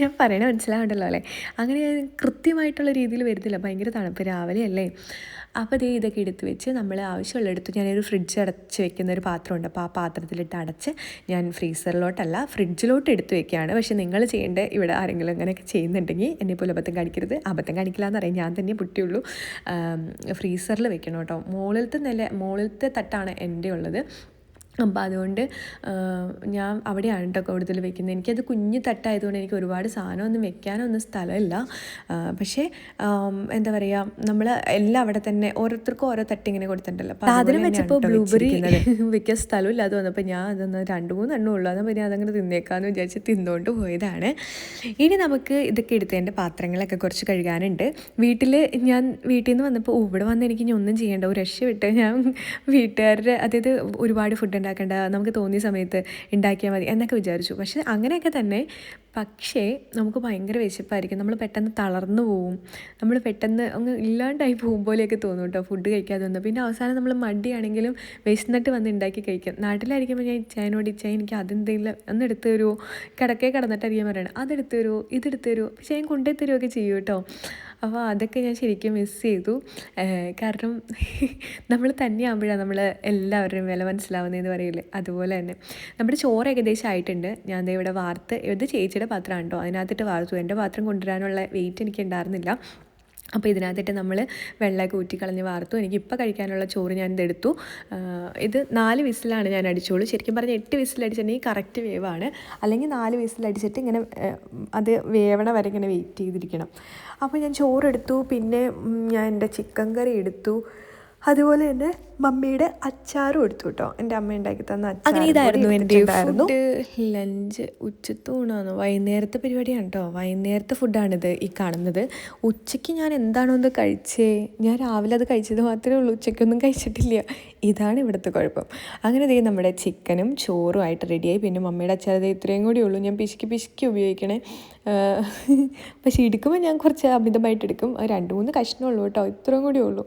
ഞാൻ പറയണ മനസ്സിലാവണ്ടല്ലോ അല്ലേ? അങ്ങനെ ഞാൻ കൃത്യമായിട്ടുള്ള രീതിയിൽ വരുന്നില്ല. ഭയങ്കര തണുപ്പ് രാവിലെ അല്ലേ അപ്പോൾ ദേ ഇതൊക്കെ എടുത്ത് വെച്ച് നമ്മൾ ആവശ്യമുള്ള എടുത്ത് ഞാനൊരു ഫ്രിഡ്ജ് അടച്ച് വെക്കുന്ന ഒരു പാത്രമുണ്ട്. അപ്പോൾ ആ പാത്രത്തിലിട്ട് അടച്ച് ഞാൻ ഫ്രീസറിലോട്ടല്ല ഫ്രിഡ്ജിലോട്ട് എടുത്ത് വെക്കുകയാണ്. പക്ഷേ നിങ്ങൾ ചെയ്യേണ്ട ഇവിടെ ആരെങ്കിലും അങ്ങനെയൊക്കെ ചെയ്യുന്നുണ്ടെങ്കിൽ എന്നെ പോലെ അബദ്ധം കാണിക്കരുത്. അബദ്ധം കാണിക്കില്ല എന്ന് പറയാം. ഞാൻ തന്നെ പുട്ടിയുള്ളൂ. ഫ്രീസറിൽ വെക്കണം കേട്ടോ. മുകളിലത്തെ നില മുകളിലത്തെ തട്ടാണ് എന്റെ ഉള്ളത് അപ്പോൾ അതുകൊണ്ട് ഞാൻ അവിടെയാണ് കേട്ടോ കൂടുതൽ വെക്കുന്നത്. എനിക്കത് കുഞ്ഞു തട്ടായതുകൊണ്ട് എനിക്ക് ഒരുപാട് സാധനമൊന്നും വെക്കാനൊന്നും സ്ഥലമില്ല. പക്ഷേ എന്താ പറയുക നമ്മൾ എല്ലാം അവിടെ തന്നെ ഓരോരുത്തർക്കും ഓരോ തട്ട് ഇങ്ങനെ കൊടുത്തിട്ടുണ്ടല്ലോ. അപ്പോൾ അതിനെ വെച്ചപ്പോൾ ബ്ലൂബെറി വെക്കാൻ വെക്കാൻ സ്ഥലമില്ലാതെ വന്നപ്പോൾ ഞാൻ അതൊന്ന് രണ്ട് മൂന്നെണ്ണം ഉള്ളു. അതാ പിന്നെ അതങ്ങനെ തിന്നേക്കാമെന്ന് വിചാരിച്ച് തിന്നുകൊണ്ട് പോയതാണ്. ഇനി നമുക്ക് ഇതൊക്കെ എടുത്തതിന്റെ പാത്രങ്ങളൊക്കെ കുറച്ച് കഴുകാനുണ്ട്. വീട്ടിൽ ഞാൻ വീട്ടിൽ നിന്ന് വന്നപ്പോൾ "ഓ, ഇവിടെ വന്ന് എനിക്ക് ഇനി ഒന്നും ചെയ്യേണ്ട. ഒരു രക്ഷ വിട്ട് ഞാൻ വീട്ടുകാരുടെ അതായത് ഒരുപാട് ഫുഡ് ഉണ്ടാക്കേണ്ട നമുക്ക് തോന്നിയ സമയത്ത് ഉണ്ടാക്കിയാൽ മതി എന്നൊക്കെ വിചാരിച്ചു. പക്ഷേ അങ്ങനെയൊക്കെ തന്നെ. പക്ഷേ നമുക്ക് ഭയങ്കര വിശപ്പായിരിക്കും. നമ്മൾ പെട്ടെന്ന് തളർന്നു പോവും. നമ്മൾ പെട്ടെന്ന് അങ്ങ് ഇല്ലാണ്ടായി പോകും പോലെയൊക്കെ തോന്നും കേട്ടോ ഫുഡ് കഴിക്കാതെ വന്നു. പിന്നെ അവസാനം നമ്മൾ മടിയാണെങ്കിലും വിശന്നിട്ട് വന്ന് ഉണ്ടാക്കി കഴിക്കാം. നാട്ടിലായിരിക്കുമ്പോൾ ഞാൻ ഇച്ചായനോട് ഇച്ചായ എനിക്ക് അതെന്തെങ്കിലും ഒന്നെടുത്ത് തരുമോ കിടക്കേ കിടന്നിട്ടായിരിക്കും പറയണം. അതെടുത്ത് തരുമോ ഇതെടുത്ത് തരുമോ പക്ഷേ ഞാൻ കൊണ്ടുപോയി തരുമൊക്കെ ചെയ്യും കേട്ടോ. അപ്പോൾ അതൊക്കെ ഞാൻ ശരിക്കും മിസ് ചെയ്തു. കാരണം നമ്മൾ തന്നെയാകുമ്പോഴാണ് നമ്മൾ എല്ലാവരുടെയും വില മനസ്സിലാവുന്നതെന്ന് പറയില്ലേ? അതുപോലെ തന്നെ നമ്മുടെ ചോറ് ഏകദേശം ആയിട്ടുണ്ട്. ഞാൻ ഇവിടെ വാർത്ത് ഇത് ചേച്ചിയുടെ പാത്രമാണ് കേട്ടോ. അതിനകത്തിട്ട് വാർത്തു. എന്റെ പാത്രം കൊണ്ടുവരാനുള്ള വെയിറ്റ് എനിക്ക് ഉണ്ടായിരുന്നില്ല. അപ്പോൾ ഇതിനകത്തിട്ട് നമ്മൾ വെള്ളമൊക്കെ ഊറ്റിക്കളഞ്ഞ് വാർത്തു. എനിക്ക് ഇപ്പോൾ കഴിക്കാനുള്ള ചോറ് ഞാൻ ഇതെടുത്തു ഇത് നാല് വിസിലാണ് ഞാൻ അടിച്ചോളൂ. ശരിക്കും പറഞ്ഞാൽ എട്ട് വിസിലടിച്ചിട്ടുണ്ടെങ്കിൽ കറക്റ്റ് വേവാണ്. അല്ലെങ്കിൽ നാല് വിസിലടിച്ചിട്ട് ഇങ്ങനെ അത് വേവണ വരെ ഇങ്ങനെ വെയിറ്റ് ചെയ്തിരിക്കണം. അപ്പോൾ ഞാൻ ചോറെടുത്തു. പിന്നെ ഞാൻ എന്റെ ചിക്കൻ കറി എടുത്തു. അതുപോലെ തന്നെ മമ്മിയുടെ അച്ചാറും എടുത്തു കേട്ടോ എന്റെ അമ്മ ഉണ്ടാക്കി തന്ന അങ്ങനെ ഇതായിരുന്നു എന്റെ ലഞ്ച് ഉച്ചത്തൂണാണ് വൈകുന്നേരത്തെ പരിപാടിയാണ് കേട്ടോ വൈകുന്നേരത്തെ ഫുഡാണിത് ഈ കാണുന്നത്. ഉച്ചയ്ക്ക് ഞാൻ എന്താണോ ഒന്ന് കഴിച്ചേ? ഞാൻ രാവിലെ അത് കഴിച്ചത് മാത്രമേ ഉള്ളൂ. ഉച്ചയ്ക്കൊന്നും കഴിച്ചിട്ടില്ല. ഇതാണ് ഇവിടുത്തെ കുഴപ്പം. അങ്ങനെ ദേ നമ്മുടെ ചിക്കനും ചോറും ആയിട്ട് റെഡിയായി പിന്നെ മമ്മിയുടെ അച്ചാർ ഇത്രയും കൂടി ഉള്ളൂ. ഞാൻ പിശുക്കി പിശുക്കി ഉപയോഗിക്കണേ. പക്ഷേ എടുക്കുമ്പോൾ ഞാൻ കുറച്ച് അമിതമായിട്ട് എടുക്കും. രണ്ട് മൂന്ന് കഷ്ണമുള്ളൂ കേട്ടോ. ഇത്രയും കൂടി ഉള്ളൂ.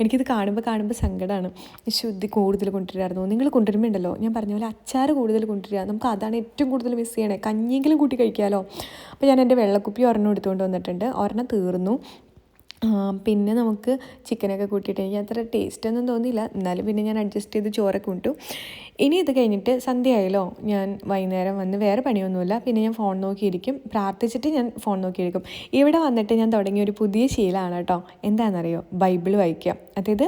എനിക്കിത് കാണുമ്പോൾ കാണുമ്പോൾ സങ്കടമാണ് ശുദ്ധി കൂടുതൽ കൊണ്ടുവരായിരുന്നു നിങ്ങൾ കൊണ്ടുവരുമ്പോൾ ഉണ്ടല്ലോ. ഞാൻ പറഞ്ഞ പോലെ അച്ചാർ കൂടുതൽ കൊണ്ടുവരിക. നമുക്ക് അതാണ് ഏറ്റവും കൂടുതൽ മിസ് ചെയ്യണേ. കഞ്ഞിയെങ്കിലും കൂട്ടി കഴിക്കാമല്ലോ അപ്പോൾ ഞാൻ എന്റെ വെള്ളക്കുപ്പി ഒരെണ്ണം എടുത്തുകൊണ്ട് വന്നിട്ടുണ്ട്. ഒരെണ്ണം തീർന്നു. പിന്നെ നമുക്ക് ചിക്കനൊക്കെ കൂട്ടിയിട്ട് എനിക്ക് അത്ര ടേസ്റ്റ് ഒന്നും തോന്നിയില്ല. എന്നാലും പിന്നെ ഞാൻ അഡ്ജസ്റ്റ് ചെയ്ത് ചോറൊക്കെ കൊണ്ടു ഇനി ഇത് കഴിഞ്ഞിട്ട് സന്ധ്യയായല്ലോ. ഞാൻ വൈകുന്നേരം വന്ന് വേറെ പണിയൊന്നുമില്ല. പിന്നെ ഞാൻ ഫോൺ നോക്കിയിരിക്കും. പ്രാർത്ഥിച്ചിട്ട് ഞാൻ ഫോൺ നോക്കിയിരിക്കും. ഇവിടെ വന്നിട്ട് ഞാൻ തുടങ്ങിയ ഒരു പുതിയ ശീലമാണ് കേട്ടോ. എന്താണെന്നറിയോ? ബൈബിൾ വായിക്കുക അതായത്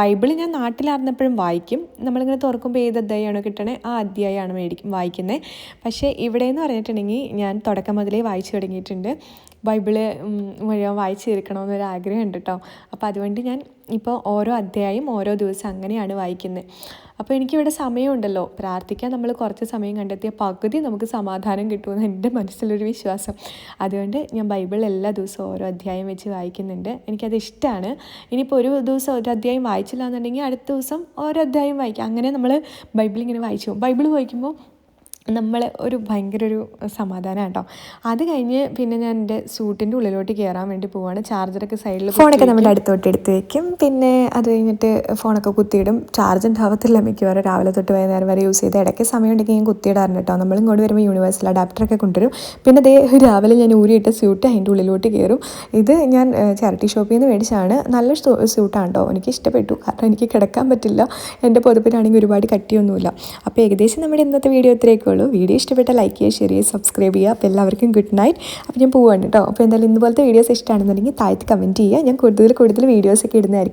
ബൈബിൾ ഞാൻ നാട്ടിലായിരുന്നപ്പോഴും വായിക്കും. നമ്മളിങ്ങനെ തുറക്കുമ്പോൾ ഏത് അധ്യായമാണോ കിട്ടണേ ആ അധ്യായമാണ് മേടിക്കും വായിക്കുന്നത് പക്ഷേ ഇവിടെ എന്ന് പറഞ്ഞിട്ടുണ്ടെങ്കിൽ ഞാൻ തുടക്കം മുതലേ വായിച്ചു തുടങ്ങിയിട്ടുണ്ട്. ബൈബിൾ മുഴുവൻ വായിച്ചു തീർക്കണമെന്നൊരു ആഗ്രഹമുണ്ട് കേട്ടോ. അപ്പോൾ അതുകൊണ്ട് ഞാൻ ഇപ്പോൾ ഓരോ അധ്യായം ഓരോ ദിവസം അങ്ങനെയാണ് വായിക്കുന്നത്. അപ്പോൾ എനിക്കിവിടെ സമയമുണ്ടല്ലോ. പ്രാർത്ഥിക്കാൻ നമ്മൾ കുറച്ച് സമയം കണ്ടെത്തിയ പകുതി നമുക്ക് സമാധാനം കിട്ടുമെന്ന് എന്റെ മനസ്സിലൊരു വിശ്വാസം. അതുകൊണ്ട് ഞാൻ ബൈബിൾ എല്ലാ ദിവസവും ഓരോ അധ്യായം വെച്ച് വായിക്കുന്നുണ്ട്. എനിക്കത് ഇഷ്ടമാണ്. ഇനിയിപ്പോൾ ഒരു ദിവസം ഒരു അധ്യായം വായിച്ചില്ല എന്നുണ്ടെങ്കിൽ അടുത്ത ദിവസം ഓരോ അധ്യായം വായിക്കാം. അങ്ങനെ നമ്മൾ ബൈബിൾ ഇങ്ങനെ വായിച്ചു. ബൈബിൾ വായിക്കുമ്പോൾ നമ്മൾ ഒരു ഭയങ്കര ഒരു സമാധാനം കേട്ടോ അത് കഴിഞ്ഞ് പിന്നെ ഞാൻ എന്റെ സൂട്ടിന്റെ ഉള്ളിലോട്ട് കയറാൻ വേണ്ടി പോവാണ്. ചാർജറൊക്കെ സൈഡിൽ ഫോണൊക്കെ നമ്മുടെ അടുത്തോട്ട് എടുത്ത് വെക്കും. പിന്നെ അത് കഴിഞ്ഞിട്ട് ഫോണൊക്കെ കുത്തിയിടും. ചാർജ് ഉണ്ടാവത്തില്ല മിക്കവാറും. രാവിലെ തൊട്ട് വൈകുന്നേരം വരെ യൂസ് ചെയ്ത് ഇടയ്ക്ക് സമയം ഉണ്ടെങ്കിൽ ഞാൻ കുത്തിയിടാറുണ്ട് കേട്ടോ നമ്മൾ ഇങ്ങോട്ട് വരുമ്പോൾ യൂണിവേഴ്സൽ അഡാപ്റ്ററൊക്കെ കൊണ്ടുവരും. പിന്നെ അതേ രാവിലെ ഞാൻ ഊരിയിട്ട് സ്യൂട്ട് അതിന്റെ ഉള്ളിലോട്ട് കയറും ഇത് ഞാൻ ചാരിറ്റി ഷോപ്പിൽ നിന്ന് മേടിച്ചാണ് നല്ല സ്യൂട്ടാണ് കേട്ടോ എനിക്ക് ഇഷ്ടപ്പെട്ടു കാരണം എനിക്ക് കിടക്കാൻ പറ്റില്ല. എന്റെ പുതപ്പിനാണെങ്കിൽ ഒരുപാട് കട്ടിയൊന്നുമില്ല. അപ്പോൾ ഏകദേശം നമ്മുടെ ഇന്നത്തെ വീഡിയോ ഇത്രയൊക്കെ ഉള്ളൂ വീഡിയോ ഇഷ്ടപ്പെട്ട ലൈക്ക് ചെയ്യുക ഷെയർ ചെയ്യുക സബ്സ്ക്രൈബ് ചെയ്യുക. അപ്പോൾ എല്ലാവർക്കും ഗുഡ് നൈറ്റ് അപ്പോൾ ഞാൻ പോവുകയാണ് കേട്ടോ. അപ്പോൾ എന്തായാലും ഇതുപോലത്തെ വീഡിയോസ് ഇഷ്ടമാണെന്നുണ്ടെങ്കിൽ താഴത്ത് കമന്റ് ചെയ്യുക. ഞാൻ കൂടുതൽ കൂടുതൽ വീഡിയോസൊക്കെ ഇടുന്നതായിരിക്കും.